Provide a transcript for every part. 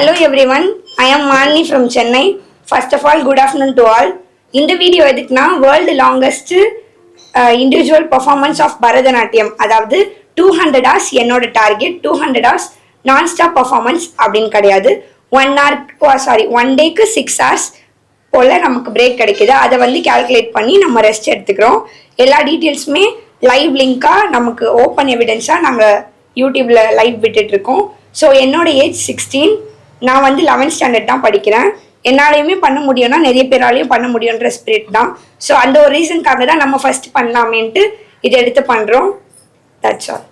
Hello everyone, I am Mani from Chennai. First of all, good afternoon to all. இந்த video எதுக்குன்னா world longest individual performance of Bharatanatyam அதாவது two hundred hours என்னோட target two hundred hours நான் stop performance அப்படின்னு கிடையாது one hour sorry one டேக்கு six hours போல் நமக்கு break கிடைக்குது. அதை வந்து கால்குலேட் பண்ணி நம்ம ரெஸ்ட் எடுத்துக்கிறோம். எல்லா டீட்டெயில்ஸுமே லைவ் லிங்காக நமக்கு ஓப்பன் எவிடன்ஸாக நாங்கள் யூடியூப்பில் லைவ் விட்டுட்ருக்கோம் ஸோ என்னோட ஏஜ் சிக்ஸ்டீன் நான் வந்து லெவன்த் ஸ்டாண்டர்ட் தான் படிக்கிறேன். என்னாலையுமே பண்ண முடியும்னா நிறைய பேராலையும் பண்ண முடியுன்ற ஸ்பிரிட் தான். ஸோ அந்த ஒரு ரீசனுக்காக தான் நம்ம ஃபர்ஸ்ட் பண்ணலாமேன்ட்டு இதை எடுத்து பண்ணுறோம் that's all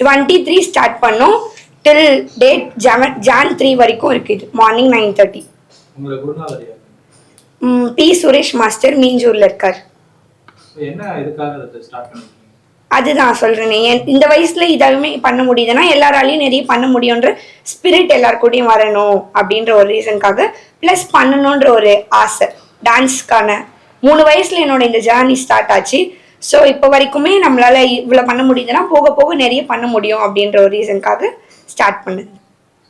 twenty three start பண்ணோம். Till date Jan Jan three வரைக்கும் இருக்குது morning nine thirty? P Suresh master மீஞ்சூரில் இருக்கார். அதுதான் சொல்றேனே. என் இந்த வயசுல இதெல்லாமே பண்ண முடியுதுன்னா எல்லாராலையும் நிறைய பண்ண முடியுன்ற ஸ்பிரிட் எல்லாருக்கூடயும் வரணும் அப்படின்ற ஒரு ரீசனுக்காக ப்ளஸ் பண்ணணுன்ற ஒரு ஆசை. டான்ஸ்க்கான மூணு வயசுல என்னோட இந்த ஜேர்னி ஸ்டார்ட் ஆச்சு. ஸோ இப்போ வரைக்குமே நம்மளால இவ்வளோ பண்ண முடியுதுன்னா போக போக நிறைய பண்ண முடியும் அப்படின்ற ஒரு ரீசனுக்காக ஸ்டார்ட் பண்ணுது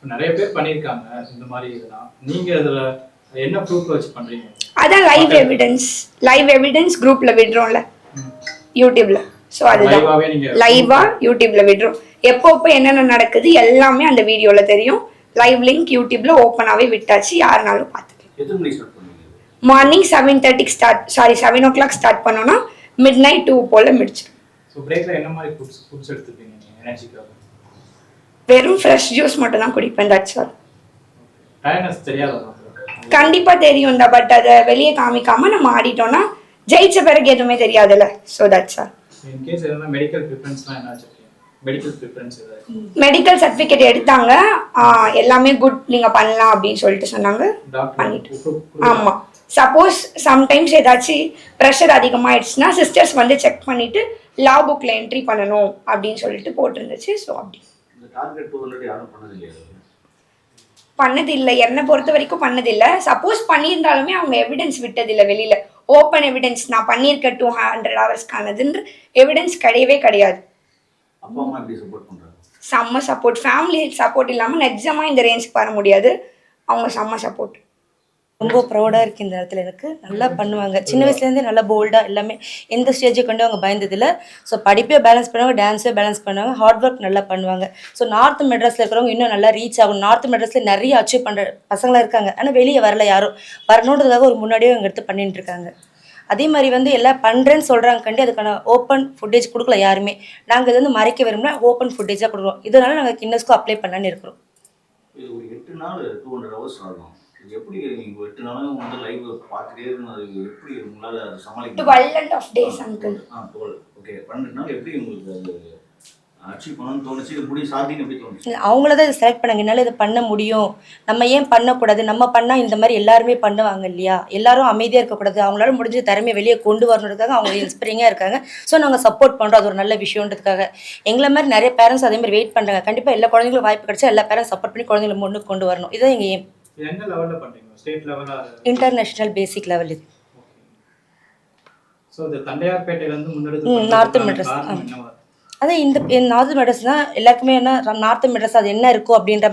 நிறைய பேர் பண்ணியிருக்காங்க இந்த மாதிரி இதெல்லாம். நீங்க இதுல என்ன ப்ரூஃப் வச்சு பண்றீங்க? அதான் லைவ் எவிடன்ஸ் லைவ் எவிடன்ஸ் குரூப்ல விடுறோம்ல. யூடியூப்ல ஸோ அதுதான். லைவாவே நீங்க லைவா யூடியூப்ல விடுறோம் எப்போ என்னென்ன நடக்குது எல்லாமே அந்த வீடியோல தெரியும். லைவ் லிங்க் யூடியூப்ல ஓப்பனாவே விட்டாச்சு. யாருனாலும் பார்த்துக்கலாம். மார்னிங் செவன் தேர்ட்டிக்கு start sorry seven o'clock start பண்ணோம்னா மிட் நைட் டூ போல முடிச்சிடும் வெறும் ஃப்ரெஷ் ஜூஸ் மட்டும் தான் குடிப்பேன் தட்ஸ் ஆல் டயர்னஸ் தெரியாதா? உங்களுக்கு? கண்டிப்பா தெரியும் தான் பட் அதை வெளியே காமிக்காம நம்ம ஆடிட்டோம்னா ஜெயிச்ச பிறகு எதுவுமே தெரியாதுல்ல. So that's all in case எதனா மெடிக்கல் ப்ரிஃபரன்ஸ்லாம் என்ன வச்சிருக்கீங்க? மெடிக்கல் ப்ரிஃபரன்ஸ் ஏதாவது? மெடிக்கல் சர்டிஃபிகேட் எடுத்தாங்க. எல்லாமே குட் நீங்க பண்ணலாம் அப்படின்னு சொல்லிட்டு சொன்னாங்க. பண்ணிட்டு. டாக்டர் ஆமா. சப்போஸ் சம்டைம்ஸ் ஏதாச்சும் ப்ரெஷர் அதிகமாயிடுச்சுன்னா சிஸ்டர்ஸ் வந்து செக் பண்ணிட்டு லா புக்ல என்ட்ரி பண்ணணும் அப்படின்னு சொல்லிட்டு போட்டிருந்துச்சு. ஸோ அப்படி. இந்த டார்கெட் டூ ஹண்ட்ரட் யாரும் பண்ணது இல்லையா பண்ணதில்லை. என்னை பொறுத்த வரைக்கும் பண்ணதில்லை. சப்போஸ் பண்ணியிருந்தாலுமே அவங்க எவிடன்ஸ் விட்டதில்லை வெளியில. ஓப்பன் எவிடன்ஸ் நான் பண்ணியிருக்கேன் டூ ஹண்ட்ரட் ஹவர்ஸ்க்கானதுன்ற எவிடன்ஸ் கிடையவே கிடையாது. செம்ம சப்போர்ட் ஃபேமிலி சப்போர்ட் இல்லாமல் நிஜமாக இந்த ரேஞ்சுக்கு வர முடியாது. அவங்க செம்ம சப்போர்ட் ரொம்ப ப்ரௌடாக இருக்குது இந்த இடத்துல எனக்கு. நல்லா பண்ணுவாங்க. சின்ன வயசுலேருந்தே நல்லா போல்டாக எல்லாமே எந்த ஸ்டேஜை கொண்டு அவங்க பயந்ததில்ல. ஸோ படிப்பே பேலன்ஸ் பண்ணுவாங்க டான்ஸே பேலன்ஸ் பண்ணுவாங்க ஹார்ட் ஒர்க் நல்லா பண்ணுவாங்க. ஸோ நார்த் மெட்ராஸில் இருக்கிறவங்க இன்னும் நல்லா ரீச் ஆகும். நார்த் மெட்ராஸில் நிறைய அச்சீவ் பண்ணுற பசங்களாம் இருக்காங்க. ஆனால் வெளியே வரல யாரும். வரணுன்றதுக்காக ஒரு முன்னாடியே அவங்க எடுத்து பண்ணிட்டு இருக்காங்க. அதே மாதிரி வந்து எல்லாம் பண்ணுறேன்னு சொல்கிறாங்க கண்டி அதுக்கான ஓப்பன் ஃபுட்டேஜ் கொடுக்கல யாருமே. நாங்கள் இது வந்து மறைக்க விரும்பினா ஓப்பன் ஃபுட்டேஜாக கொடுக்குறோம். இதனால நாங்கள் கின்னஸ்க்கும் அப்ளை பண்ணலான்னு இருக்கிறோம். எப்படி நீங்க எட்டு நாளும் வந்து லைவ் பார்த்துட்டே அது எப்படி உங்களால அதை சமாளிக்க twelve and half days uncle ah twelve okay பன்னெண்டு நாள் எப்படி உங்களுக்கு அது அச்சீவ் பண்ணணும்னு தோணுச்சு? இது முடியும் சாதின்னு எப்படி தோணுச்சு? இல்ல, அவங்கள தான் இதை செலக்ட் பண்ணாங்க. என்னால் இதை பண்ண முடியும். நம்ம ஏன் பண்ணக்கூடாது? நம்ம பண்ணால் இந்த மாதிரி எல்லாருமே பண்ணுவாங்க இல்லையா? எல்லாரும் அமைதியாக இருக்கக்கூடாது. அவங்களால முடிஞ்ச திறமையை வெளியே கொண்டு வரணுன்றதுக்காக அவங்க இன்ஸ்பிரிங்காக இருக்காங்க. ஸோ நாங்கள் சப்போர்ட் பண்ணுறோம் அது ஒரு நல்ல விஷயன்றதுக்காக எங்களை மாதிரி நிறைய பேரண்ட்ஸ் அதே மாதிரி வெயிட் பண்ணுறாங்க கண்டிப்பாக எல்லா குழந்தைங்களும் வாய்ப்பு கிடைச்சா எல்லா பேரண்ட்ஸ் சப்போர்ட் பண்ணி குழந்தைங்களை முன்னுக்கு கொண்டு வரணும். இதுதான் எங்கள் என்ன லெவல்ல பண்றீங்க? ஸ்டேட் லெவலா இன்டர்நேஷ்னல் பேசிக் லெவல் இது. ஸோ இந்த தண்டையார்பேட்டையில இருந்து முன்னெடுத்து நார்த் மெட்ராஸ், அதான் இந்த நார்த் மெட்ரஸ் தான் எல்லாருக்குமே என்ன நார்த் மெட்ரஸ் அது என்ன இருக்கும் அப்படின்ற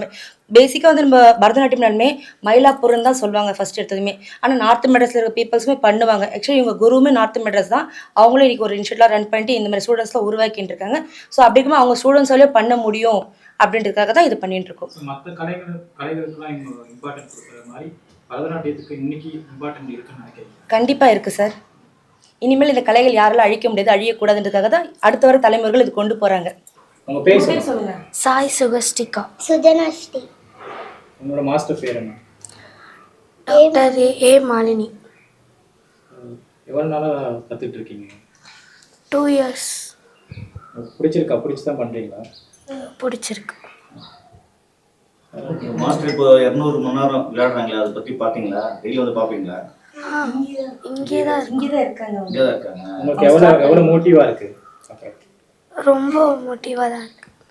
பேசிக்காக வந்து நம்ம பரதநாட்டியம்னாலுமே மயிலாப்பூர்னு தான் சொல்லுவாங்க ஃபர்ஸ்ட் எடுத்ததுமே. ஆனால் நார்த் மெட்ரஸில் இருக்க பீப்புள்ஸுமே பண்ணுவாங்க. ஆக்சுவலி இவங்க குருவுமே நார்த் மெட்ரஸ் தான். அவங்களும் இன்னைக்கு ஒரு இன்ஸ்டியூட்லாம் ரன் பண்ணிட்டு இந்த மாதிரி ஸ்டூடெண்ட்ஸ்லாம் உருவாக்கிட்டு இருக்காங்க. ஸோ அப்படி இருக்கும்போது அவங்க ஸ்டூடெண்ட்ஸாலேயே பண்ண முடியும். அப்படின்றதுக்காக தான் இது பண்ணிட்டு இருக்கோம் மற்ற கலைகள் கலைகளுக்கெல்லாம் இம்பார்ட்டன்ட் கொடுக்குற மாதிரி பரதநாட்டியத்துக்கு இன்னைக்கு இம்பார்ட்டன்ட் இருக்குன்னு நினைக்கிறீங்க? கண்டிப்பாக இருக்குது சார். இனிமேல் இந்த கலைகள் யாராலும் அழிக்க முடியாது அழியக்கூடாதுன்றதுக்காக தான் அடுத்த வர தலைமுறைகள் இது கொண்டு போகிறாங்க உங்க பேர் சொல்லுங்க. சாய் சுகஸ்டிகா. சுஜனாஸ்ரீ உங்களோட மாஸ்டர் பேர் என்ன? Doctor A Malini. எவ்வளவு நாளா கத்துட்டு இருக்கீங்க? டூ இயர்ஸ் பிடிச்சிருக்கா? பிடிச்சி தான் பண்றீங்களா? பிடிச்சிருக்கு. மாஸ்டர் இப்போ இரநூறு மணி நேரம் விளையாடுறாங்களே அதை பத்தி பாத்தீங்களா? டெய்லி வந்து பாப்பீங்களா? இங்கே தான் இங்கே தான் இருக்காங்க. இங்கே தான் இருக்காங்க. உங்களுக்கு எவ்வளவு எவ்வளவு மோட்டிவா இருக்கு. ரொம்ப மோட்டிவாக தான்